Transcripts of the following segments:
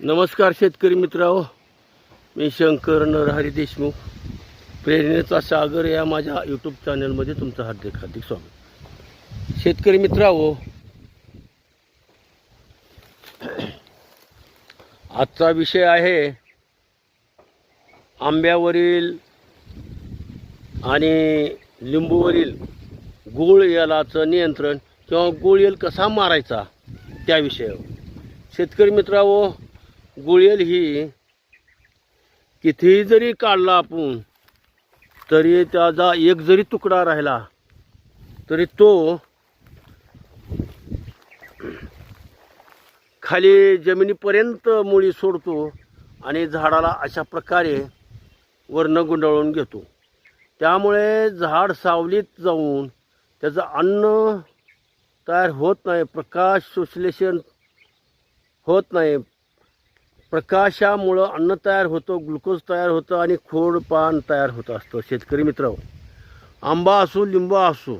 नमस्कार शेतकरी मित्रांनो. मी शंकर नरहरी देशमुख. प्रेरणेचा सागर या माझ्या यूट्यूब चॅनलमध्ये तुमचं हार्दिक हार्दिक स्वागत. शेतकरी मित्रांनो आजचा विषय आहे आंब्यावरील आणि लिंबूवरील गूळ यालाचं नियंत्रण किंवा गूळ येल कसा मारायचा त्या विषयावर. शेतकरी मित्रांनो गुळेल ही. कितीही जरी काढला आपण तरी त्याचा एक जरी तुकडा राहिला तरी तो खाली जमिनीपर्यंत मुळी सोडतो आणि झाडाला अशा प्रकारे वर्ण गुंडाळून घेतो. त्यामुळे झाड सावलीत जाऊन त्याचं अन्न तयार होत नाही प्रकाश संश्लेषण होत नाही प्रकाशामुळं अन्न तयार होतं ग्लुकोज तयार होतं आणि खोड पान तयार होत असतं. शेतकरी मित्र आंबा असो लिंबू असो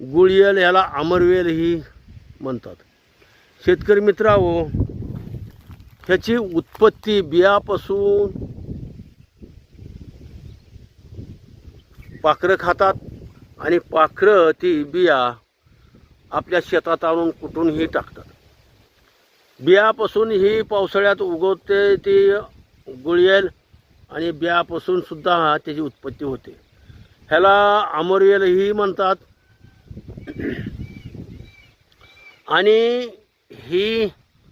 गुळियल ह्याला अमरवेलही म्हणतात. शेतकरी मित्रांनो ह्याची उत्पत्ती बियापासून पाखरं खातात आणि पाखरं ती बिया आपल्या शेतात आणून कुठूनही टाकतात. बियापासून ही पावसाळ्यात उगवते ती गुळियल आणि बियापासून सुद्धा त्याची उत्पत्ती होते. ह्याला आमोरियलही म्हणतात. आणि ही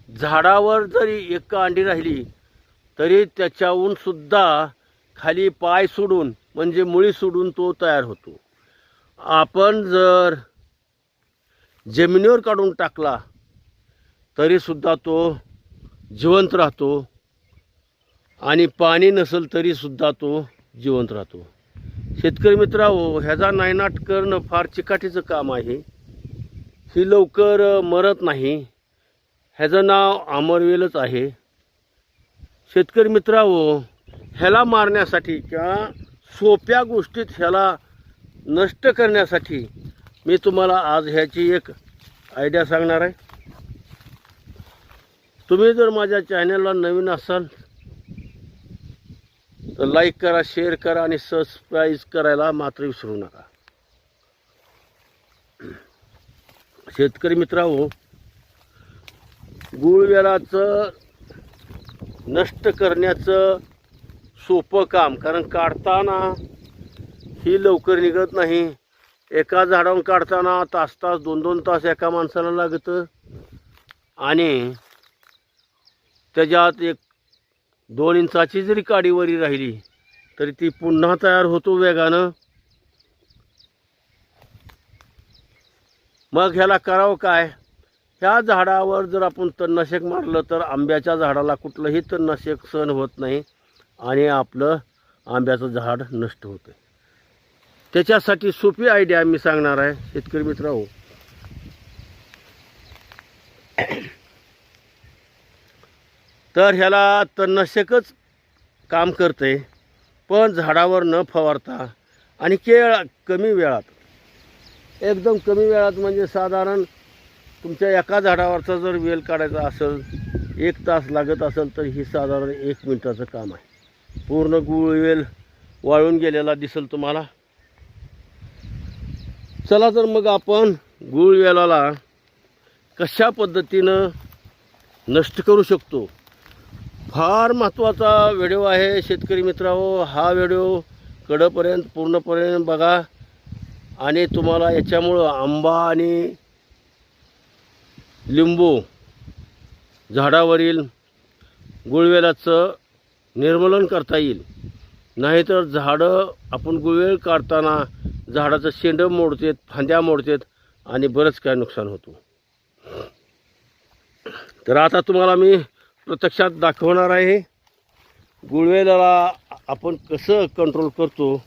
झाडावर जरी एक अंडी राहिली तरी त्याच्याहून सुद्धा खाली पाय सोडून म्हणजे मुळी सोडून तो तयार होतो. आपण जर जमिनीवर काढून टाकला तरीसुद्धा तो जिवंत राहतो. आणि पाणी नसेल तरीसुद्धा तो जिवंत राहतो. शेतकरी मित्रांनो ह्याचा नायनाट करणं फार चिकाटीचं काम आहे. ही लवकर मरत नाही. ह्याचं नाव अमरवेलच आहे. शेतकरी मित्रांनो ह्याला मारण्यासाठी किंवा सोप्या गोष्टीत ह्याला नष्ट करण्यासाठी मी तुम्हाला आज ह्याची एक आयडिया सांगणार आहे. तुम्ही जर माझ्या चॅनलला नवीन असाल तर लाईक करा शेअर करा आणि सबस्क्राईब करायला मात्र विसरू नका. शेतकरी मित्रांनो गुळवेलाचं नष्ट करण्याचं सोपं काम कारण काढताना ही लवकर निघत नाही. एका झाडावरून काढताना तास तास दोन दोन तास एका माणसाला लागतं. आणि त्याच्यात एक दोन इंचाची जरी काडीवरी राहिली तरी ती पुन्हा तयार होतो वेगानं. मग ह्याला करावं काय? ह्या झाडावर जर आपण तणनाशक मारलं तर आंब्याच्या झाडाला कुठलंही तणनाशक सहन होत नाही आणि आपलं आंब्याचं झाड नष्ट होतं त्याच्यासाठी सोपी आयडिया मी सांगणार आहे शेतकरी मित्रांनो. तर ह्याला तणनाशकच काम करते पण झाडावर न फवारता आणि केळ कमी वेळात. एकदम कमी वेळात म्हणजे साधारण तुमच्या एका झाडावरचा जर वेल काढायचा असेल एक तास लागत असेल तर ही साधारण एक मिनटाचं काम आहे. पूर्ण गुळ वेल वाळून गेलेला दिसेल तुम्हाला. चला तर मग आपण गुळ वेलाला कशा पद्धतीनं नष्ट करू शकतो? फार महत्त्वाचा व्हिडिओ आहे शेतकरी मित्रांनो. हा व्हिडिओ कडपर्यंत पूर्णपर्यंत बघा. आणि तुम्हाला याच्यामुळं आंबा आणि लिंबू झाडावरील गुळवेलाचं निर्मूलन करता येईल. नाहीतर झाडं आपण गुळवेल काढताना झाडाचं शेंडं मोडतेत फांद्या मोडतेत आणि बरंच काय नुकसान होतो. तर आता तुम्हाला मी प्रत्यक्षात दाखवणार आहे. गुळवेला आपण कसं कंट्रोल करतो?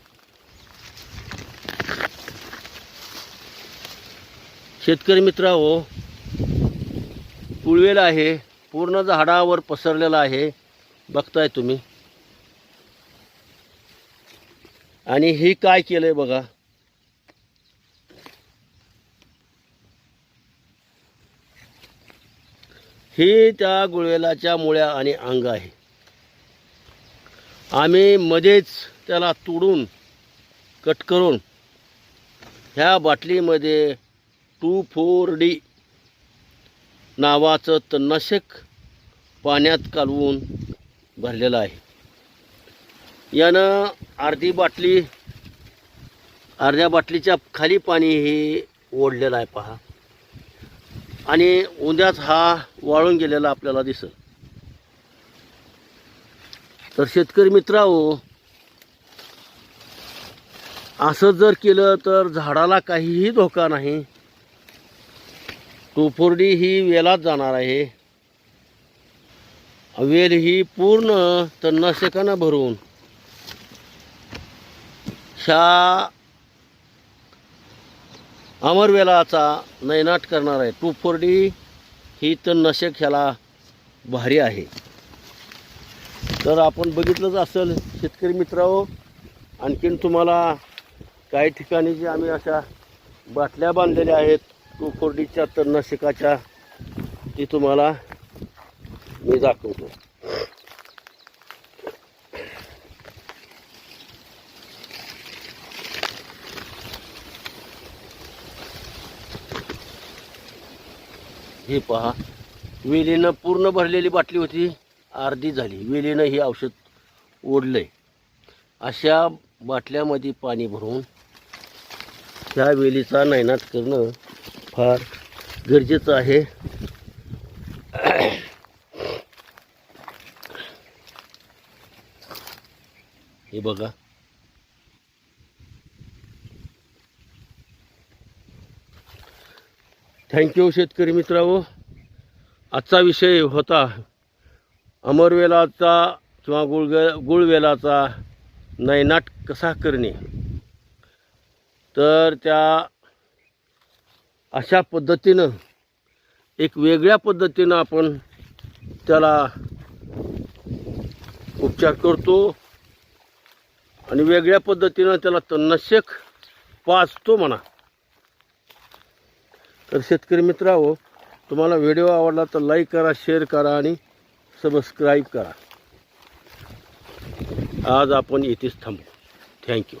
शेतकरी मित्रांनो गुळवेल आहे. पूर्ण झाडावर पसरलेला आहे. बघताय तुम्ही. आणि ही काय केलं आहे बघा? ही त्या गुळवेलाच्या मुळ्या आणि अंग आहे. आम्ही मध्येच त्याला तोडून कट करून ह्या बाटलीमध्ये टू फोर डी नावाचं तणनाशक पाण्यात कालवून भरलेलं आहे. यानं अर्धी बाटली अर्ध्या बाटलीच्या खाली पाणी हे ओढलेलं आहे पहा. आणि उद्याच हा वाळून गेलेला आपल्याला दिसल. तर शेतकरी मित्राओ असं जर केलं तर झाडाला काहीही धोका नाही. टोपोर्डी ही वेलात जाणार आहे. वेल ही पूर्ण तन्नाशकानं भरून ह्या अमरवेलाचा नैनाट करणार आहे. टू फोर डी ही तणनाशक ह्याला भारी आहे. तर आपण बघितलंच असेल शेतकरी मित्रांनो आणखीन तुम्हाला काही ठिकाणी जे आम्ही अशा बाटल्या बांधलेल्या आहेत टू फोर डीच्या तणनाशकाच्या ती तुम्हाला मी दाखवतो. हे पहा. वेलीनं पूर्ण भरलेली बाटली होती अर्धी झाली. वेलीनं हे औषध ओढलं आहे अशा बाटल्यामध्ये पाणी भरून त्या वेलीचा नायनाट करणं फार गरजेचं आहे. हे बघा. थँक्यू शेतकरी मित्रांनो. आजचा विषय होता अमरवेलाचा किंवा गुळगे गुळवेलाचा नैनाट कसा करणे. तर त्या अशा पद्धतीनं एक वेगळ्या पद्धतीनं आपण त्याला उपचार करतो आणि वेगळ्या पद्धतीनं त्याला तणनाशक पाचतो म्हणा. तर शेतकरी मित्रांनो तुम्हाला व्हिडिओ आवडला तर लाईक करा शेअर करा आणि सबस्क्राईब करा. आज आपण इथेच थांबू. थँक्यू